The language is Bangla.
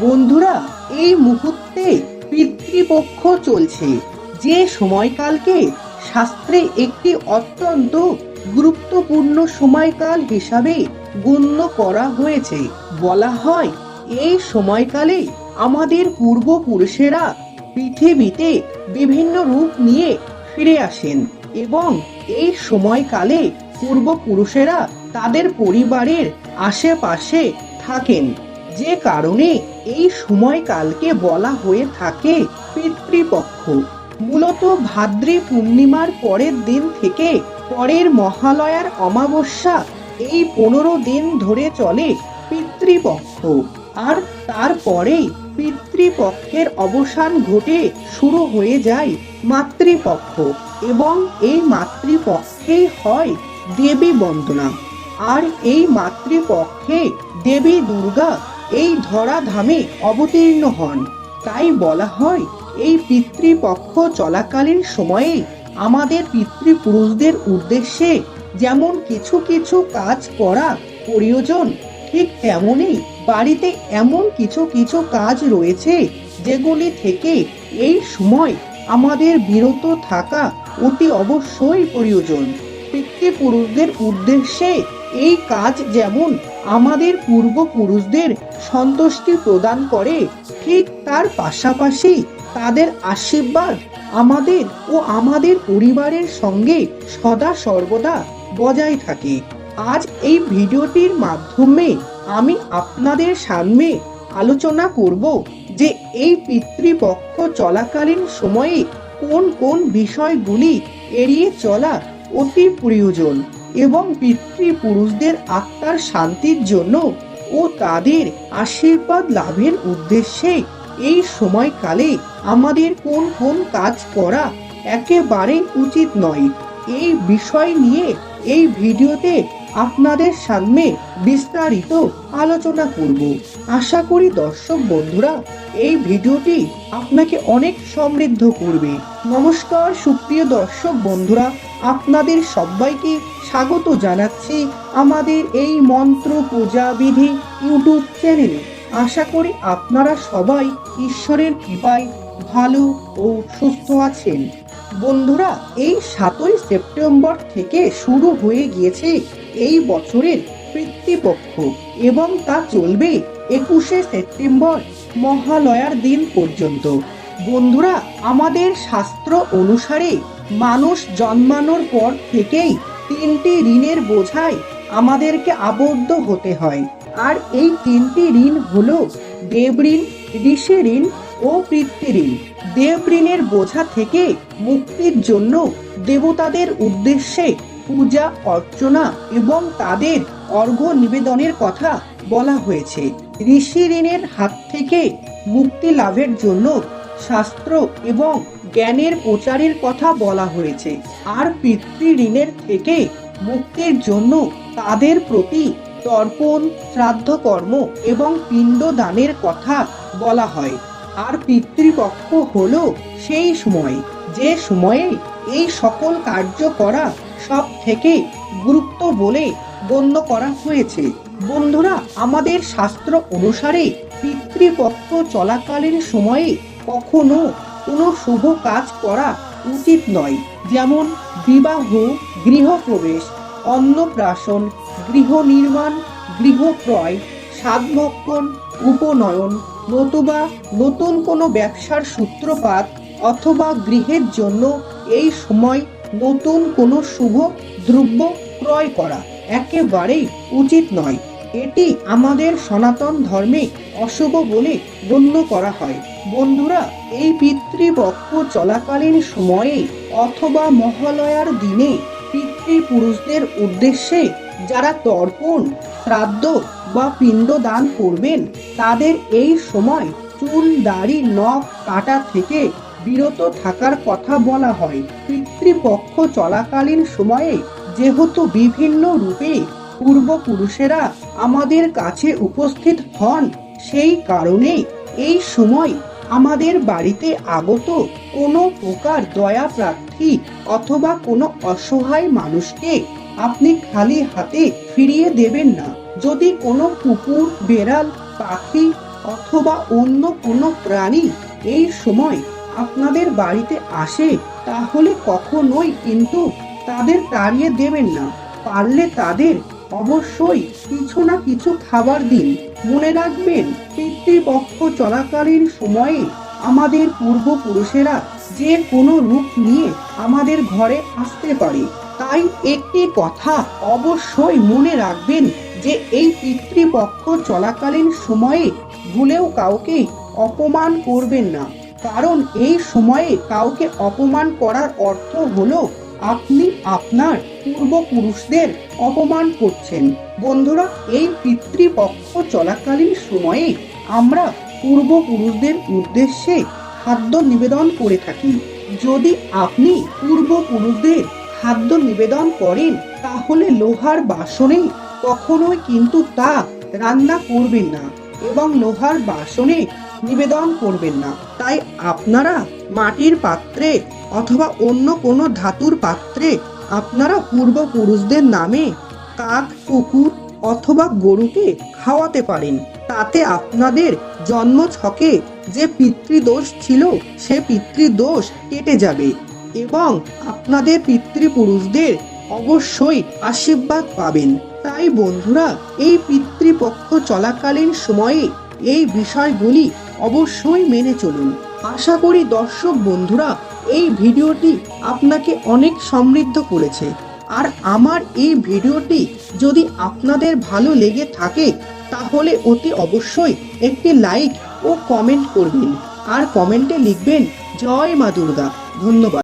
বন্ধুরা, এই মুহূর্তে পিতৃপক্ষ চলছে। যে সময়কালকে শাস্ত্রে একটি অত্যন্ত গুরুত্বপূর্ণ সময়কাল হিসাবে গণ্য করা হয়েছে। বলা হয়, এই সময়কালে আমাদের পূর্বপুরুষেরা পৃথিবীতে বিভিন্ন রূপ নিয়ে ফিরে আসেন এবং এই সময়কালে পূর্বপুরুষেরা তাদের পরিবারের আশেপাশে থাকেন। যে কারণে এই সময়কালকে বলা হয়ে থাকে পিতৃপক্ষ। মূলত ভাদ্রী পূর্ণিমার পরের দিন থেকে পরের মহালয়ার অমাবস্যা এই পনেরো দিন ধরে চলে পিতৃপক্ষ। আর তারপরেই পিতৃপক্ষের অবসান ঘটে শুরু হয়ে যায় মাতৃপক্ষ এবং এই মাতৃপক্ষেই হয় দেবী বন্দনা। আর এই মাতৃপক্ষে দেবী দুর্গা এই ধরাধামে অবতীর্ণ হন। তাই বলা হয়, এই পিতৃপক্ষ চলাকালীন সময়ে আমাদের পিতৃপুরুষদের উদ্দেশ্যে যেমন কিছু কিছু কাজ করা প্রয়োজন, ঠিক তেমনই বাড়িতে এমন কিছু কিছু কাজ রয়েছে যেগুলি থেকে এই সময় আমাদের বিরত থাকা অতি অবশ্যই প্রয়োজন। পিতৃপুরুষদের উদ্দেশ্যে এই কাজ যেমন আমাদের পূর্বপুরুষদের সন্তুষ্টি প্রদান করে, ঠিক তার পাশাপাশি তাদের আশীর্বাদ আমাদের ও আমাদের পরিবারের সঙ্গে সদা সর্বদা বজায় থাকে। আজ এই ভিডিওটির মাধ্যমে আমি আপনাদের সামনে আলোচনা করব যে এই পিতৃপক্ষ চলাকালীন সময়ে কোন কোন বিষয়গুলি এড়িয়ে চলা অতি প্রয়োজন। এবং পিতৃপুরুষদের আত্মার শান্তির জন্য ও তাদের আশীর্বাদ লাভের উদ্দেশ্যে এই সময়কালে আমাদের কোন কোন কাজ করা একেবারে উচিত নয়। এই বিষয় নিয়ে এই ভিডিওতে আপনাদের সামনে বিস্তারিত আলোচনা করব। আশা করি দর্শক বন্ধুরা, এই ভিডিওটি আপনাকে অনেক সমৃদ্ধ করবে। নমস্কার, সুপ্রিয় দর্শক বন্ধুরা, আপনাদের সবাইকে স্বাগত জানাচ্ছি আমাদের এই মন্ত্র পূজা বিধি ইউটিউব চ্যানেলে। আশা করি আপনারা সবাই ঈশ্বরের কৃপায় ভালো ও সুস্থ আছেন। বন্ধুরা, এই সাতই সেপ্টেম্বর থেকে শুরু হয়ে গিয়েছে এই বছরের পিতৃপক্ষ এবং তা চলবে একুশে সেপ্টেম্বর মহালয়ার দিন পর্যন্ত। বন্ধুরা, আমাদের শাস্ত্র অনুসারে মানুষ জন্মানোর পর থেকেই তিনটি ঋণের বোঝায় আমাদেরকে আবদ্ধ হতে হয়। আর এই তিনটি ঋণ হলো দেবঋণ ঋষি ঋণ ও পিতৃঋণ দেব ঋণের বোঝা থেকে মুক্তির জন্য দেবতাদের উদ্দেশ্যে পূজা, অর্চনা এবং তাদের অর্ঘ্য নিবেদনের কথা বলা হয়েছে। ঋষি ঋণের হাত থেকে মুক্তি লাভের জন্য শাস্ত্র এবং জ্ঞানের প্রচারের কথা বলা হয়েছে। আর পিতৃ ঋণের থেকে মুক্তির জন্য তাদের প্রতি তর্পণ, শ্রাদ্ধকর্ম এবং পিণ্ডদানের কথা বলা হয়। আর পিতৃপক্ষ হল সেই সময়। যে সময়ে এই সকল কার্য করা সব থেকে গুরুত্ব বলে গণ্য করা হয়েছে। বন্ধুরা, আমাদের শাস্ত্র অনুসারে পিতৃপক্ষ চলাকালীন সময়ে কখনো কোনো শুভ কাজ করা উচিত নয়। যেমন বিবাহ, গৃহপ্রবেশ, অন্নপ্রাশন গৃহ নির্মাণ গৃহ ক্রয় সাধভক্ষণ উপনয়ন নতুবা নতুন কোনো ব্যবসার সূত্রপাত অথবা গৃহের জন্য এই সময় নতুন কোনো শুভ দ্রব্য ক্রয় করা একেবারেই উচিত নয়। এটি আমাদের সনাতন ধর্মে অশুভ বলে গণ্য করা হয়। বন্ধুরা, এই পিতৃপক্ষ চলাকালীন সময়ে অথবা মহালয়ার দিনে পিতৃপুরুষদের উদ্দেশ্যে যারা তর্পণ, শ্রাদ্ধ বা পিণ্ড দান করবেন। তাদের এই সময় চুল, দাড়ি, নখ, কাটা থেকে বিরত থাকার কথা বলা হয়। পিতৃপক্ষ চলাকালীন সময়ে যেহেতু বিভিন্ন রূপে পূর্বপুরুষেরা আমাদের কাছে উপস্থিত হন, সেই কারণে এই সময় আমাদের বাড়িতে আগত কোনো প্রকার দয়া প্রার্থী অথবা কোনো অসহায় মানুষকে আপনি খালি হাতে ফিরিয়ে দেবেন না। যদি কোনো কুকুর, বেড়াল, পাখি অথবা অন্য কোনো প্রাণী এই সময় আপনাদের বাড়িতে আসে, তাহলে কখনোই কিন্তু তাদের তাড়িয়ে দেবেন না। পারলে তাদের অবশ্যই কিছু না কিছু খাবার দিন। মনে রাখবেন, পিতৃপক্ষ চলাকালীন সময়ে আমাদের পূর্বপুরুষেরা যে কোনো রূপ নিয়ে আমাদের ঘরে আসতে পারে। তাই একটি কথা অবশ্যই মনে রাখবেন যে এই পিতৃপক্ষ চলাকালীন সময়ে ভুলেও কাউকে অপমান করবেন না। কারণ এই সময়ে কাউকে অপমান করার অর্থ হলো আপনি আপনার পূর্বপুরুষদের অপমান করছেন। বন্ধুরা, এই পিতৃপক্ষ চলাকালীন সময়ে আমরা পূর্বপুরুষদের উদ্দেশ্যে খাদ্য নিবেদন করে থাকি। যদি আপনি পূর্বপুরুষদের খাদ্য নিবেদন করেন, তাহলে লোহার বাসনে কখনোই কিন্তু তা রান্না করবেন না এবং লোহার বাসনে নিবেদন করবেন না। তাই আপনারা মাটির পাত্রে অথবা অন্য কোনো ধাতুর পাত্রে আপনারা পূর্বপুরুষদের নামে কাক, কুকুর অথবা গরুকে খাওয়াতে পারেন। তাতে আপনাদের জন্ম ছকে যে পিতৃদোষ ছিল, সে পিতৃদোষ কেটে যাবে এবং আপনাদের পিতৃপুরুষদের অবশ্যই আশীর্বাদ পাবেন। তাই বন্ধুরা, এই পিতৃপক্ষ চলাকালীন সময়ে এই বিষয়গুলি অবশ্যই মেনে চলুন। আশা করি দর্শক বন্ধুরা, এই ভিডিওটি আপনাকে অনেক সমৃদ্ধ করেছে। আর আমার এই ভিডিওটি যদি আপনাদের ভালো লেগে থাকে, তাহলে অতি অবশ্যই একটি লাইক ও কমেন্ট করবেন। আর কমেন্টে লিখবেন, জয় মা দুর্গা। ধন্যবাদ।